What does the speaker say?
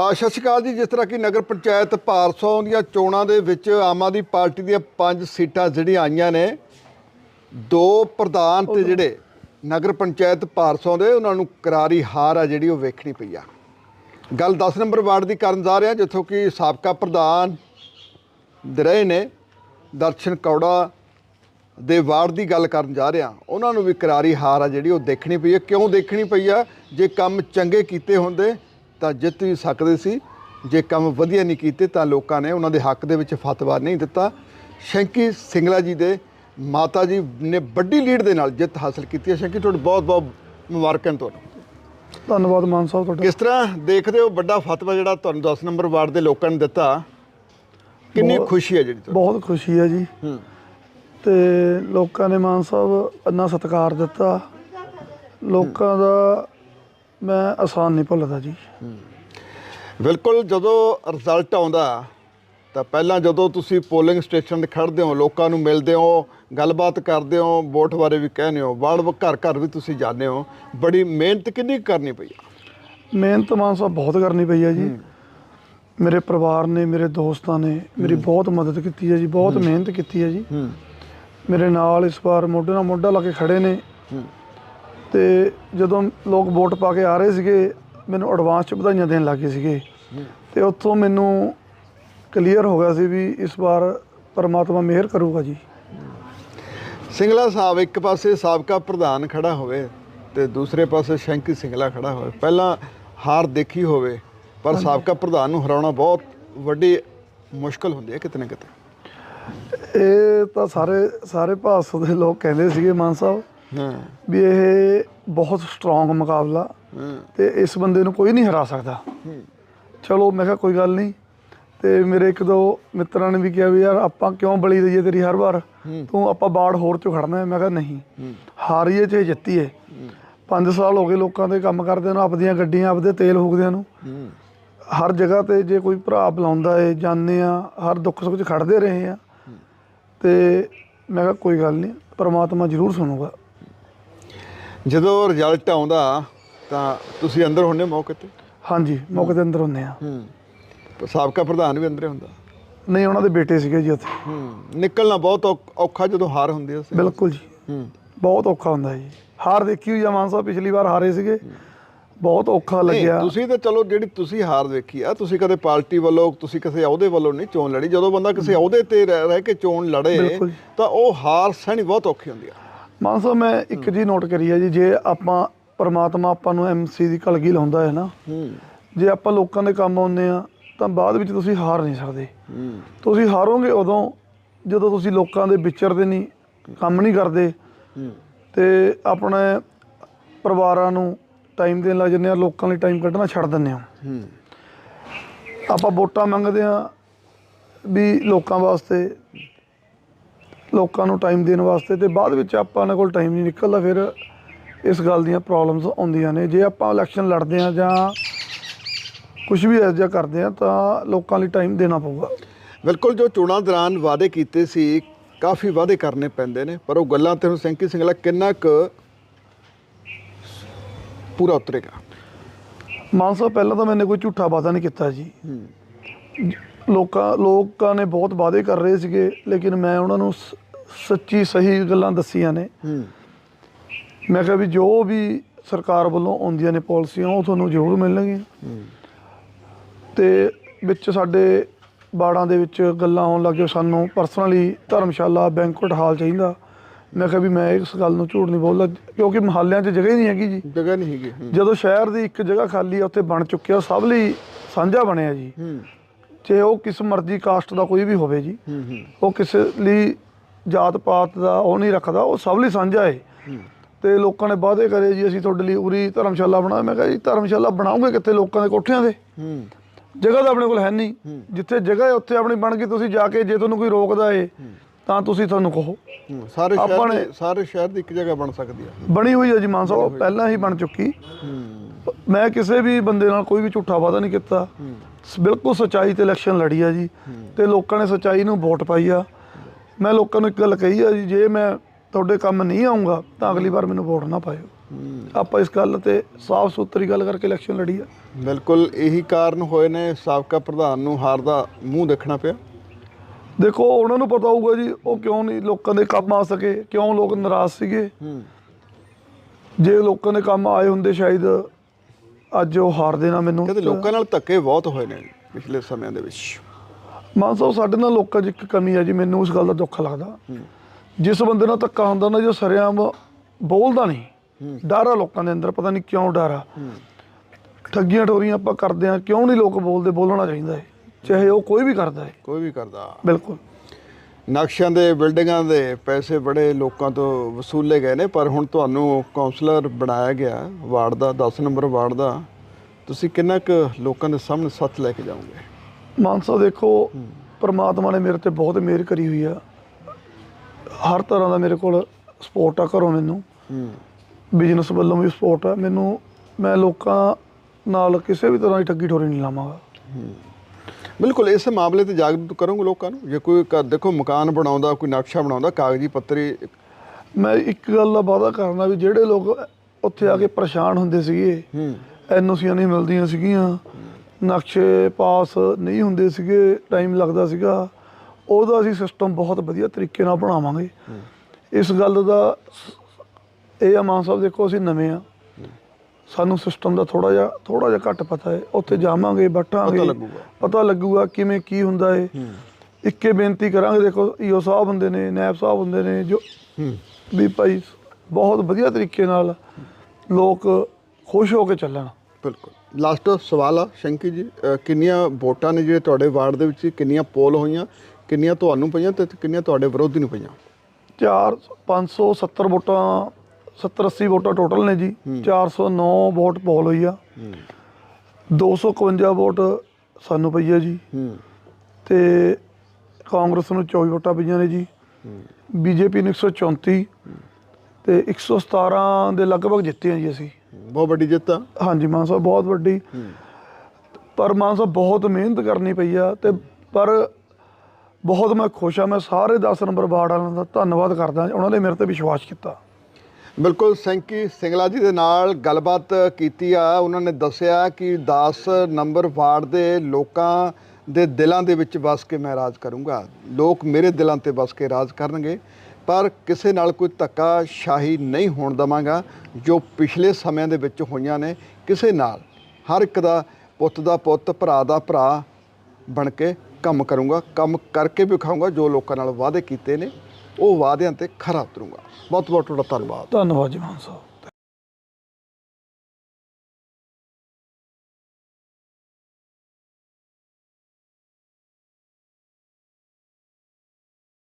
ਆ ਸਤਿ ਸ਼੍ਰੀ ਅਕਾਲ ਜੀ। ਜਿਸ ਤਰ੍ਹਾਂ ਕਿ ਨਗਰ ਪੰਚਾਇਤ ਭਾਰਸੋਂ ਦੀਆਂ ਚੋਣਾਂ ਦੇ ਵਿੱਚ ਆਮ ਆਦਮੀ ਪਾਰਟੀ ਦੀਆਂ ਪੰਜ ਸੀਟਾਂ ਜਿਹੜੀਆਂ ਆਈਆਂ ਨੇ ਦੋ ਪ੍ਰਧਾਨ ਤੇ ਜਿਹੜੇ ਨਗਰ ਪੰਚਾਇਤ ਭਾਰਸੋਂ ਦੇ ਉਹਨਾਂ ਨੂੰ ਕਰਾਰੀ ਹਾਰ ਆ ਜਿਹੜੀ ਉਹ ਵੇਖਣੀ ਪਈ ਆ। ਗੱਲ 10 ਨੰਬਰ ਵਾਰਡ ਦੀ ਕਰਨ ਜਾ ਰਹੇ ਜਿੱਥੋਂ ਕਿ ਸਾਬਕਾ ਪ੍ਰਧਾਨ ਰਹੇ ਨੇ ਦਰਸ਼ਨ ਕੌੜਾ ਦੇ ਵਾਰਡ ਦੀ ਗੱਲ ਕਰਨ ਜਾ ਰਹੇ ਉਹਨਾਂ ਨੂੰ ਵੀ ਕਰਾਰੀ ਹਾਰ ਆ ਜਿਹੜੀ ਉਹ ਦੇਖਣੀ ਪਈ ਹੈ ਕਿਉਂ ਦੇਖਣੀ ਪਈ ਆ? ਜੇ ਕੰਮ ਚੰਗੇ ਕੀਤੇ ਹੁੰਦੇ ਤਾਂ ਜਿੱਤ ਵੀ ਸਕਦੇ ਸੀ। ਜੇ ਕੰਮ ਵਧੀਆ ਨਹੀਂ ਕੀਤੇ ਤਾਂ ਲੋਕਾਂ ਨੇ ਉਹਨਾਂ ਦੇ ਹੱਕ ਦੇ ਵਿੱਚ ਫਤਵਾ ਨਹੀਂ ਦਿੱਤਾ। ਸ਼ੰਕੀ ਸਿੰਗਲਾ ਜੀ ਦੇ ਮਾਤਾ ਜੀ ਨੇ ਵੱਡੀ ਲੀਡ ਦੇ ਨਾਲ ਜਿੱਤ ਹਾਸਲ ਕੀਤੀ ਹੈ। ਸ਼ੰਕੀ ਤੁਹਾਡਾ ਬਹੁਤ ਬਹੁਤ ਮੁਬਾਰਕਾਂ ਤੁਹਾਨੂੰ। ਧੰਨਵਾਦ ਮਾਨ ਸਾਹਿਬ ਤੁਹਾਡਾ। ਕਿਸ ਤਰ੍ਹਾਂ ਦੇਖਦੇ ਹੋ ਵੱਡਾ ਫਤਵਾ ਜਿਹੜਾ ਤੁਹਾਨੂੰ 10 ਨੰਬਰ ਵਾਰਡ ਦੇ ਲੋਕਾਂ ਨੇ ਦਿੱਤਾ? ਕਿੰਨੀ ਖੁਸ਼ੀ ਹੈ ਜਿਹੜੀ ਤੁਹਾਨੂੰ ਬਹੁਤ ਖੁਸ਼ੀ ਹੈ ਜੀ। ਤੇ ਲੋਕਾਂ ਨੇ ਮਾਨ ਸਾਹਿਬ ਇੰਨਾ ਸਤਿਕਾਰ ਦਿੱਤਾ। ਲੋਕਾਂ ਦਾ ਮੈਂ ਆਸਾਨ ਨਹੀਂ ਭੁੱਲਦਾ ਜੀ। ਬਿਲਕੁਲ ਜਦੋਂ ਰਿਜ਼ਲਟ ਆਉਂਦਾ ਤਾਂ ਪਹਿਲਾਂ ਜਦੋਂ ਤੁਸੀਂ ਪੋਲਿੰਗ ਸਟੇਸ਼ਨ ਤੇ ਖੜਦੇ ਹੋ ਲੋਕਾਂ ਨੂੰ ਮਿਲਦੇ ਹੋ ਗੱਲਬਾਤ ਕਰਦੇ ਹੋ ਵੋਟ ਬਾਰੇ ਵੀ ਕਹਿੰਦੇ ਹੋ ਵਾਰਡ ਘਰ ਘਰ ਵੀ ਤੁਸੀਂ ਜਾਂਦੇ ਹੋ ਬੜੀ ਮਿਹਨਤ ਕਿੰਨੀ ਕਰਨੀ ਪਈ ਆ? ਮਿਹਨਤ ਮਾਨ ਸਾਹਿਬ ਬਹੁਤ ਕਰਨੀ ਪਈ ਹੈ ਜੀ। ਮੇਰੇ ਪਰਿਵਾਰ ਨੇ ਮੇਰੇ ਦੋਸਤਾਂ ਨੇ ਮੇਰੀ ਬਹੁਤ ਮਦਦ ਕੀਤੀ ਹੈ ਜੀ ਬਹੁਤ ਮਿਹਨਤ ਕੀਤੀ ਹੈ ਜੀ। ਮੇਰੇ ਨਾਲ ਇਸ ਵਾਰ ਮੋਢੇ ਨਾਲ ਮੋਢਾ ਲਾ ਕੇ ਖੜੇ ਨੇ। ਤੇ ਜਦੋਂ ਲੋਕ ਵੋਟ ਪਾ ਕੇ ਆ ਰਹੇ ਸੀਗੇ ਮੈਨੂੰ ਐਡਵਾਂਸ ਚ ਵਧਾਈਆਂ ਦੇਣ ਲੱਗੇ ਸੀਗੇ। ਤੇ ਉੱਥੋਂ ਮੈਨੂੰ ਕਲੀਅਰ ਹੋ ਗਿਆ ਸੀ ਵੀ ਇਸ ਵਾਰ ਪਰਮਾਤਮਾ ਮਿਹਰ ਕਰੂਗਾ ਜੀ। ਸਿੰਗਲਾ ਸਾਹਿਬ ਇੱਕ ਪਾਸੇ ਸਾਬਕਾ ਪ੍ਰਧਾਨ ਖੜਾ ਹੋਵੇ ਤੇ ਦੂਸਰੇ ਪਾਸੇ ਸ਼ੰਕੀ ਸਿੰਗਲਾ ਖੜਾ ਹੋਵੇ। ਪਹਿਲਾਂ ਹਾਰ ਦੇਖੀ ਹੋਵੇ ਪਰ ਸਾਬਕਾ ਪ੍ਰਧਾਨ ਨੂੰ ਹਰਾਉਣਾ ਬਹੁਤ ਵੱਡੀ ਮੁਸ਼ਕਲ ਹੁੰਦੀ ਹੈ ਕਿਤੇ ਨਾ ਕਿਤੇ। ਇਹ ਤਾਂ ਸਾਰੇ ਸਾਰੇ ਭਾਰਤ ਦੇ ਲੋਕ ਕਹਿੰਦੇ ਸੀਗੇ ਮਾਨ ਸਾਹਿਬ। ਵੀ ਇਹ ਬਹੁਤ ਸਟਰੋਂਗ ਮੁਕਾਬਲਾ ਤੇ ਇਸ ਬੰਦੇ ਨੂੰ ਕੋਈ ਨਹੀਂ ਹਰਾ ਸਕਦਾ। ਚਲੋ ਮੈਂ ਕਿਹਾ ਕੋਈ ਗੱਲ ਨਹੀਂ। ਤੇ ਮੇਰੇ ਇੱਕ ਦੋ ਮਿੱਤਰਾਂ ਨੇ ਵੀ ਕਿਹਾ ਵੀ ਯਾਰ ਆਪਾਂ ਕਿਉਂ ਬਲੀ ਦਈਏ ਤੇਰੀ ਹਰ ਵਾਰ? ਤੂੰ ਆਪਾਂ ਬਾੜ ਹੋਰ ਚੋਂ ਖੜਨਾ ਹੈ। ਮੈਂ ਕਿਹਾ ਨਹੀਂ। ਹਾਰੀਏ ਚਾਹੇ ਜਿੱਤੀਏ 5 ਸਾਲ ਹੋ ਗਏ ਲੋਕਾਂ ਦੇ ਕੰਮ ਕਰਦੇ ਨੂੰ ਆਪਦੀਆਂ ਗੱਡੀਆਂ ਆਪਦੇ ਤੇਲ ਫੂਕਦਿਆਂ ਨੂੰ। ਹਰ ਜਗ੍ਹਾ ਤੇ ਜੇ ਕੋਈ ਭਰਾ ਬੁਲਾਉਂਦਾ ਏ ਜਾਂਦੇ ਆ ਹਰ ਦੁੱਖ ਸੁੱਖ 'ਚ ਖੜਦੇ ਰਹੇ ਆ। ਤੇ ਮੈਂ ਕਿਹਾ ਕੋਈ ਗੱਲ ਨਹੀਂ ਪ੍ਰਮਾਤਮਾ ਜ਼ਰੂਰ ਸੁਣੂਗਾ। ਜਦੋਂ ਰਿਜ਼ਲਟ ਆਉਂਦਾ ਤਾਂ ਤੁਸੀਂ ਅੰਦਰ ਹੁੰਦੇ ਮੌਕੇ ਤੇ? ਹਾਂਜੀ ਮੌਕੇ ਦੇ ਅੰਦਰ ਹੁੰਦੇ ਆ ਹੂੰ। ਸਾਬਕਾ ਪ੍ਰਧਾਨ ਵੀ ਅੰਦਰੇ ਹੁੰਦਾ? ਨਹੀਂ ਉਹਨਾਂ ਦੇ ਬੇਟੇ ਸੀਗੇ ਜੀ ਉੱਥੇ। ਹੂੰ। ਨਿਕਲਣਾ ਬਹੁਤ ਔਖ- ਜਦੋਂ ਹਾਰ ਹੁੰਦੀ ਹੈ ਬਿਲਕੁਲ ਜੀ। ਹੂੰ। ਬਹੁਤ ਔਖਾ ਹੁੰਦਾ ਜੀ। ਹਾਰ ਦੇਖੀ ਹੋਈ ਆ ਮਾਨ ਸਾਹਿਬ ਪਿਛਲੀ ਵਾਰ ਹਾਰੇ ਸੀਗੇ। ਬਹੁਤ ਔਖਾ ਲੱਗਿਆ। ਤੁਸੀਂ ਤਾਂ ਚਲੋ ਜਿਹੜੀ ਤੁਸੀਂ ਹਾਰ ਦੇਖੀ ਆ ਤੁਸੀਂ ਕਦੇ ਪਾਰਟੀ ਵੱਲੋਂ ਤੁਸੀਂ ਕਿਸੇ ਅਹੁਦੇ ਵੱਲੋਂ ਨਹੀਂ ਚੋਣ ਲੜੀ। ਜਦੋਂ ਬੰਦਾ ਕਿਸੇ ਅਹੁਦੇ ਤੇ ਰਹਿ ਕੇ ਚੋਣ ਲੜੇ। ਤਾਂ ਉਹ ਹਾਰ ਸਹਿਣੀ ਬਹੁਤ ਔਖੀ ਹੁੰਦੀ ਆ। ਮਾਨ ਸਾਹਿਬ ਮੈਂ ਇੱਕ ਜੀ ਨੋਟ ਕਰੀ ਹੈ ਜੀ ਜੇ ਆਪਾਂ ਪਰਮਾਤਮਾ ਆਪਾਂ ਨੂੰ ਐਮਸੀ ਦੀ ਕਲਗੀ ਲਾਉਂਦਾ ਹੈ ਨਾ ਜੇ ਆਪਾਂ ਲੋਕਾਂ ਦੇ ਕੰਮ ਆਉਂਦੇ ਆ ਤਾਂ ਬਾਅਦ ਵਿੱਚ ਤੁਸੀਂ ਹਾਰ ਨਹੀਂ ਸਕਦੇ। ਤੁਸੀਂ ਹਾਰੋਗੇ ਉਦੋਂ ਜਦੋਂ ਤੁਸੀਂ ਲੋਕਾਂ ਦੇ ਵਿਚਰਦੇ ਨਹੀਂ ਕੰਮ ਨਹੀਂ ਕਰਦੇ। ਤੇ ਆਪਣੇ ਪਰਿਵਾਰਾਂ ਨੂੰ ਟਾਈਮ ਦੇਣ ਲੱਗ ਜੰਨੇ ਆ ਲੋਕਾਂ ਲਈ ਟਾਈਮ ਕੱਢਣਾ ਛੱਡ ਦਿੰਦੇ ਆ ਆਪਾਂ ਵੋਟਾਂ ਮੰਗਦੇ ਆ ਵੀ ਲੋਕਾਂ ਵਾਸਤੇ ਲੋਕਾਂ ਨੂੰ ਟਾਈਮ ਦੇਣ ਵਾਸਤੇ ਤੇ ਬਾਅਦ ਵਿੱਚ ਆਪਾਂ ਨੇ ਕੋਲ ਟਾਈਮ ਨਹੀਂ ਨਿਕਲਦਾ ਫਿਰ ਇਸ ਗੱਲ ਦੀਆਂ ਪ੍ਰੋਬਲਮਸ ਆਉਂਦੀਆਂ ਨੇ। ਜੇ ਆਪਾਂ ਇਲੈਕਸ਼ਨ ਲੜਦੇ ਆ ਜਾਂ ਕੁਝ ਵੀ ਐਸਾ ਕਰਦੇ ਆ ਤਾਂ ਲੋਕਾਂ ਲਈ ਟਾਈਮ ਦੇਣਾ ਪਊਗਾ। ਬਿਲਕੁਲ ਜੋ ਚੋਣਾਂ ਦੌਰਾਨ ਵਾਅਦੇ ਕੀਤੇ ਸੀ ਕਾਫੀ ਵਾਅਦੇ ਕਰਨੇ ਪੈਂਦੇ ਨੇ ਪਰ ਉਹ ਗੱਲਾਂ ਤੇ ਹੁਣ ਸੈਂਕੀ ਸਿੰਘਲਾ ਕਿੰਨਾ ਕੁ ਪੂਰਾ ਉਤਰੇਗਾ? ਮਾਨ ਸਾਹਿਬ ਪਹਿਲਾਂ ਤਾਂ ਮੈंने ਕੋਈ ਝੂਠਾ ਵਾਅਦਾ ਨਹੀਂ ਕੀਤਾ ਜੀ। ਲੋਕਾਂ ਲੋਕਾਂ ਨੇ ਬਹੁਤ ਵਾਅਦੇ ਕਰ ਰਹੇ ਸੀਗੇ ਲੇਕਿਨ ਮੈਂ ਉਹਨਾਂ ਨੂੰ ਸੱਚੀ ਸਹੀ ਗੱਲਾਂ ਦੱਸੀਆਂ ਨੇ। ਮੈਂ ਕਿਹਾ ਵੀ ਜੋ ਵੀ ਸਰਕਾਰ ਵੱਲੋਂ ਆਉਂਦੀਆਂ ਨੇ ਪਾਲਿਸੀਆਂ ਉਹ ਤੁਹਾਨੂੰ ਜ਼ਰੂਰ ਮਿਲਣਗੀਆਂ। ਤੇ ਵਿੱਚ ਸਾਡੇ ਬਾੜਾਂ ਦੇ ਵਿੱਚ ਗੱਲਾਂ ਆਉਣ ਲੱਗੇ ਸਾਨੂੰ ਪਰਸਨਲੀ ਧਰਮਸ਼ਾਲਾ ਬੈਂਕੁਏਟ ਹਾਲ ਚਾਹੀਦਾ। ਮੈਂ ਕਿਹਾ ਵੀ ਮੈਂ ਇਸ ਗੱਲ ਨੂੰ ਝੂਠ ਨਹੀਂ ਬੋਲਦਾ ਕਿਉਂਕਿ ਮਹੱਲਿਆਂ 'ਚ ਜਗ੍ਹਾ ਹੀ ਨਹੀਂ ਹੈਗੀ ਜੀ। ਜਗ੍ਹਾ ਨਹੀਂ ਹੈਗੀ ਜਦੋਂ ਸ਼ਹਿਰ ਦੀ ਇੱਕ ਜਗ੍ਹਾ ਖਾਲੀ ਆ ਉੱਥੇ ਬਣ ਚੁੱਕਿਆ ਸਭ ਲਈ ਸਾਂਝਾ ਬਣਿਆ ਜੀ। ਚਾਹੇ ਉਹ ਕਿਸ ਮਰਜ਼ੀ ਕਾਸਟ ਦਾ ਕੋਈ ਵੀ ਹੋਵੇ ਜੀ। ਉਹ ਕਿਸੇ ਲਈ ਜਾਤ ਪਾਤ ਦਾ ਉਹ ਨਹੀਂ ਰੱਖਦਾ ਉਹ ਸਭ ਲਈ ਸਾਂਝਾ ਹੈ। ਤੇ ਲੋਕਾਂ ਨੇ ਵਾਅਦੇ ਕਰੇ ਜੀ ਅਸੀਂ ਤੁਹਾਡੇ ਲਈ ਉਰੀ ਧਰਮਸ਼ਾਲਾ ਬਣਾ ਮੈਂ ਕਿਹਾ ਜੀ ਧਰਮਸ਼ਾਲਾ ਬਣਾਉਂਗੇ ਕਿੱਥੇ ਲੋਕਾਂ ਦੇ ਕੋਠਿਆਂ ਦੇ? ਹੂੰ। ਜਗ੍ਹਾ ਤਾਂ ਆਪਣੇ ਕੋਲ ਹੈ ਨਹੀਂ। ਜਿੱਥੇ ਜਗ੍ਹਾ ਹੈ ਉੱਥੇ ਆਪਣੀ ਬਣ ਗਈ ਤੁਸੀਂ ਜਾ ਕੇ ਜੇ ਤੁਹਾਨੂੰ ਕੋਈ ਰੋਕਦਾ ਏ ਤਾਂ ਤੁਸੀਂ ਤੁਹਾਨੂੰ ਕਹੋ। ਹੂੰ, ਸਾਰੇ ਸ਼ਹਿਰ ਸਾਰੇ ਸ਼ਹਿਰ ਦੀ ਇੱਕ ਜਗ੍ਹਾ ਬਣ ਸਕਦੀ ਆ। ਬਣੀ ਹੋਈ ਹੈ ਜੀ ਮਾਨ ਸਾਹਿਬ ਪਹਿਲਾਂ ਹੀ ਬਣ ਚੁੱਕੀ। ਹੂੰ। ਮੈਂ ਕਿਸੇ ਵੀ ਬੰਦੇ ਨਾਲ ਕੋਈ ਵੀ ਝੂਠਾ ਵਾਅਦਾ ਨਹੀਂ ਕੀਤਾ। ਬਿਲਕੁਲ ਸੱਚਾਈ ਤੇ ਇਲੈਕਸ਼ਨ ਲੜੀ ਆ ਜੀ। ਤੇ ਲੋਕਾਂ ਨੇ ਸੱਚਾਈ ਨੂੰ ਵੋਟ ਪਾਈ ਆ। ਮੈਂ ਲੋਕਾਂ ਨੂੰ ਇੱਕ ਗੱਲ ਕਹੀ ਆ ਜੀ ਜੇ ਮੈਂ ਤੁਹਾਡੇ ਕੰਮ ਨਹੀਂ ਆਉਂਗਾ ਤਾਂ ਅਗਲੀ ਵਾਰ ਮੈਨੂੰ ਵੋਟ ਨਾ ਪਾਇਓ। ਆਪਾਂ ਇਸ ਗੱਲ ਤੇ ਸਾਫ਼ ਸੁਥਰੀ ਗੱਲ ਕਰਕੇ ਇਲੈਕਸ਼ਨ ਲੜੀ ਆ। ਬਿਲਕੁਲ ਇਹੀ ਕਾਰਨ ਹੋਏ ਨੇ ਸਾਬਕਾ ਪ੍ਰਧਾਨ ਨੂੰ ਹਾਰ ਦਾ ਮੂੰਹ ਦੇਖਣਾ ਪਿਆ। ਦੇਖੋ ਉਹਨਾਂ ਨੂੰ ਪਤਾ ਹੋਊਗਾ ਜੀ ਉਹ ਕਿਉਂ ਨਹੀਂ ਲੋਕਾਂ ਦੇ ਕੰਮ ਆ ਸਕੇ ਕਿਉਂ ਲੋਕ ਨਾਰਾਜ਼ ਸੀਗੇ। ਜੇ ਲੋਕਾਂ ਦੇ ਕੰਮ ਆਏ ਹੁੰਦੇ ਸ਼ਾਇਦ ਅੱਜ ਉਹ ਹਾਰਦੇ ਨਾ ਮੈਨੂੰ। ਕਹਿੰਦੇ ਲੋਕਾਂ ਨਾਲ ਧੱਕੇ ਬਹੁਤ ਹੋਏ ਨੇ ਪਿਛਲੇ ਸਮਿਆਂ ਦੇ ਵਿੱਚ। ਮਾਨ ਸਾਹਿਬ ਸਾਡੇ ਨਾਲ ਲੋਕਾਂ 'ਚ ਇੱਕ ਕਮੀ ਹੈ ਜੀ ਮੈਨੂੰ ਉਸ ਗੱਲ ਦਾ ਦੁੱਖ ਲੱਗਦਾ। ਜਿਸ ਬੰਦੇ ਨਾਲ ਧੱਕਾ ਹੁੰਦਾ ਨਾ ਜੋ ਸਰਿਆਮ ਬੋਲਦਾ ਨਹੀਂ ਡਰ ਆ ਲੋਕਾਂ ਦੇ ਅੰਦਰ ਪਤਾ ਨਹੀਂ ਕਿਉਂ ਡਰ ਆ। ਠੱਗੀਆਂ ਠੋਰੀਆਂ ਆਪਾਂ ਕਰਦੇ ਆ ਕਿਉਂ ਨਹੀਂ ਲੋਕ ਬੋਲਦੇ ਬੋਲਣਾ ਚਾਹੀਦਾ ਹੈ ਚਾਹੇ ਉਹ ਕੋਈ ਵੀ ਕਰਦਾ ਹੈ। ਕੋਈ ਵੀ ਕਰਦਾ। ਬਿਲਕੁਲ। ਨਕਸ਼ਿਆਂ ਦੇ ਬਿਲਡਿੰਗਾਂ ਦੇ ਪੈਸੇ ਬੜੇ ਲੋਕਾਂ ਤੋਂ ਵਸੂਲੇ ਗਏ ਨੇ ਪਰ ਹੁਣ ਤੁਹਾਨੂੰ ਕਾਉਂਸਲਰ ਬਣਾਇਆ ਗਿਆ ਵਾਰਡ ਦਾ 10 ਨੰਬਰ ਵਾਰਡ ਦਾ। ਤੁਸੀਂ ਕਿੰਨਾ ਕੁ ਲੋਕਾਂ ਦੇ ਸਾਹਮਣੇ ਸੱਚ ਲੈ ਕੇ ਜਾਓਗੇ? ਮਾਨ ਸਾਹਿਬ ਦੇਖੋ ਪ੍ਰਮਾਤਮਾ ਨੇ ਮੇਰੇ ਤੇ ਬਹੁਤ ਮਿਹਰ ਕਰੀ ਹੋਈ ਆ। ਹਰ ਤਰ੍ਹਾਂ ਦਾ ਮੇਰੇ ਕੋਲ ਸਪੋਰਟ ਆ ਘਰੋਂ ਮੈਨੂੰ। ਬਿਜ਼ਨਸ ਵੱਲੋਂ ਵੀ ਸਪੋਰਟ ਆ। ਮੈਨੂੰ ਮੈਂ ਲੋਕਾਂ ਨਾਲ ਕਿਸੇ ਵੀ ਤਰ੍ਹਾਂ ਦੀ ਠੱਗੀ ਠੋਰੀ ਨਹੀਂ ਲਾਵਾਂਗਾ। ਬਿਲਕੁਲ ਇਸ ਮਾਮਲੇ ਤੇ ਜਾਗਰੂਕ ਕਰੋਗੇ ਲੋਕਾਂ ਨੂੰ। ਜੇ ਕੋਈ ਦੇਖੋ ਮਕਾਨ ਬਣਾਉਂਦਾ ਕੋਈ ਨਕਸ਼ਾ ਬਣਾਉਂਦਾ ਕਾਗਜ਼ੀ ਪੱਤਰੀ ਮੈਂ ਇੱਕ ਗੱਲ ਦਾ ਵਾਅਦਾ ਕਰਨਾ ਵੀ ਜਿਹੜੇ ਲੋਕ ਉੱਥੇ ਆ ਕੇ ਪਰੇਸ਼ਾਨ ਹੁੰਦੇ ਸੀਗੇ ਐਨਓਸੀਆਂ ਨਹੀਂ ਮਿਲਦੀਆਂ ਸੀਗੀਆਂ। ਨਕਸ਼ੇ ਪਾਸ ਨਹੀਂ ਹੁੰਦੇ ਸੀਗੇ ਟਾਈਮ ਲੱਗਦਾ ਸੀਗਾ। ਉਹਦਾ ਅਸੀਂ ਸਿਸਟਮ ਬਹੁਤ ਵਧੀਆ ਤਰੀਕੇ ਨਾਲ ਬਣਾਵਾਂਗੇ। ਇਸ ਗੱਲ ਦਾ ਇਹ ਆ ਮਾਨ ਸਾਹਿਬ ਦੇਖੋ ਅਸੀਂ ਨਵੇਂ ਆ। ਸਾਨੂੰ ਸਿਸਟਮ ਦਾ ਥੋੜਾ ਜਿਹਾ ਥੋੜਾ ਜਿਹਾ ਘੱਟ ਪਤਾ ਹੈ। ਉੱਥੇ ਜਾਵਾਂਗੇ ਬੈਠਾਂਗੇ। ਪਤਾ ਲੱਗੂਗਾ। ਪਤਾ ਲੱਗੂਗਾ ਕਿਵੇਂ ਕੀ ਹੁੰਦਾ ਹੈ। ਇੱਕੇ ਬੇਨਤੀ ਕਰਾਂਗੇ ਦੇਖੋ ਈਓ ਸਾਹਿਬ ਹੁੰਦੇ ਨੇ ਨਾਇਬ ਸਾਹਿਬ ਹੁੰਦੇ ਨੇ ਜੋ ਵੀ ਭਾਈ ਬਹੁਤ ਵਧੀਆ ਤਰੀਕੇ ਨਾਲ ਲੋਕ ਖੁਸ਼ ਹੋ ਕੇ ਚੱਲਣ। ਬਿਲਕੁਲ। ਲਾਸਟ ਸਵਾਲ ਆ ਸ਼ੰਕੀ ਜੀ ਕਿੰਨੀਆਂ ਵੋਟਾਂ ਨੇ ਜਿਹੜੇ ਤੁਹਾਡੇ ਵਾਰਡ ਦੇ ਵਿੱਚ ਕਿੰਨੀਆਂ ਪੋਲ ਹੋਈਆਂ ਕਿੰਨੀਆਂ ਤੁਹਾਨੂੰ ਪਈਆਂ ਤੇ ਕਿੰਨੀਆਂ ਤੁਹਾਡੇ ਵਿਰੋਧੀ ਨੂੰ ਪਈਆਂ? ਚਾਰ 570 ਵੋਟਾਂ 70 80 ਵੋਟਾਂ ਟੋਟਲ ਨੇ ਜੀ। 409 ਵੋਟ ਪੋਲ ਹੋਈ ਆ। 251 ਵੋਟ ਸਾਨੂੰ ਪਈ ਆ ਜੀ। ਤੇ ਕਾਂਗਰਸ ਨੂੰ 24 ਵੋਟਾਂ ਪਈਆਂ ਨੇ ਜੀ। ਬੀਜੇਪੀ ਨੂੰ 134 ਤੇ 117 ਦੇ ਲਗਭਗ ਜਿੱਤੇ ਆ ਜੀ ਅਸੀਂ। ਬਹੁਤ ਵੱਡੀ ਜਿੱਤ ਆ। ਹਾਂਜੀ ਮਾਨ ਸਾਹਿਬ ਬਹੁਤ ਵੱਡੀ। ਪਰ ਮਾਨ ਸਾਹਿਬ ਬਹੁਤ ਮਿਹਨਤ ਕਰਨੀ ਪਈ ਆ ਤੇ ਪਰ ਬਹੁਤ ਮੈਂ ਖੁਸ਼ ਆ ਮੈਂ ਸਾਰੇ 10 ਨੰਬਰ ਵਾਰਡ ਵਾਲਿਆਂ ਦਾ ਧੰਨਵਾਦ ਕਰਦਾ ਉਹਨਾਂ ਨੇ ਮੇਰੇ ਤੇ ਵਿਸ਼ਵਾਸ ਕੀਤਾ। ਬਿਲਕੁਲ ਸੈਂਕੀ ਸਿੰਗਲਾ ਜੀ ਦੇ ਨਾਲ ਗੱਲਬਾਤ ਕੀਤੀ ਆ। ਉਹਨਾਂ ਨੇ ਦੱਸਿਆ ਕਿ 10 ਨੰਬਰ ਵਾਰਡ ਦੇ ਲੋਕਾਂ ਦੇ ਦਿਲਾਂ ਦੇ ਵਿੱਚ ਵਸ ਕੇ ਮੈਂ ਰਾਜ ਕਰੂੰਗਾ। ਲੋਕ ਮੇਰੇ ਦਿਲਾਂ ਤੇ ਵਸ ਕੇ ਰਾਜ ਕਰਨਗੇ। ਪਰ ਕਿਸੇ ਨਾਲ ਕੋਈ ਧੱਕਾ ਸ਼ਾਹੀ ਨਹੀਂ ਹੋਣ ਦਵਾਂਗਾ, ਜੋ ਪਿਛਲੇ ਸਮਿਆਂ ਦੇ ਵਿੱਚ ਹੋਈਆਂ ਨੇ, ਕਿਸੇ ਨਾਲ। ਹਰ ਇੱਕ ਦਾ ਪੁੱਤ ਦਾ ਪੁੱਤ, ਭਰਾ ਦਾ ਭਰਾ ਬਣ ਕੇ ਕੰਮ ਕਰੂੰਗਾ, ਕੰਮ ਕਰਕੇ ਵੀ ਵਿਖਾਊਂਗਾ, ਜੋ ਲੋਕਾਂ ਨਾਲ ਵਾਅਦੇ ਕੀਤੇ ਨੇ, ਉਹ ਵਾਅਦਿਆਂ ਤੇ ਖਰਾ ਉਤਰੂੰਗਾ। ਬਹੁਤ ਬਹੁਤ ਤੁਹਾਡਾ ਧੰਨਵਾਦ। ਧੰਨਵਾਦ ਜੀ ਮਾਨ ਸਾਹਿਬ।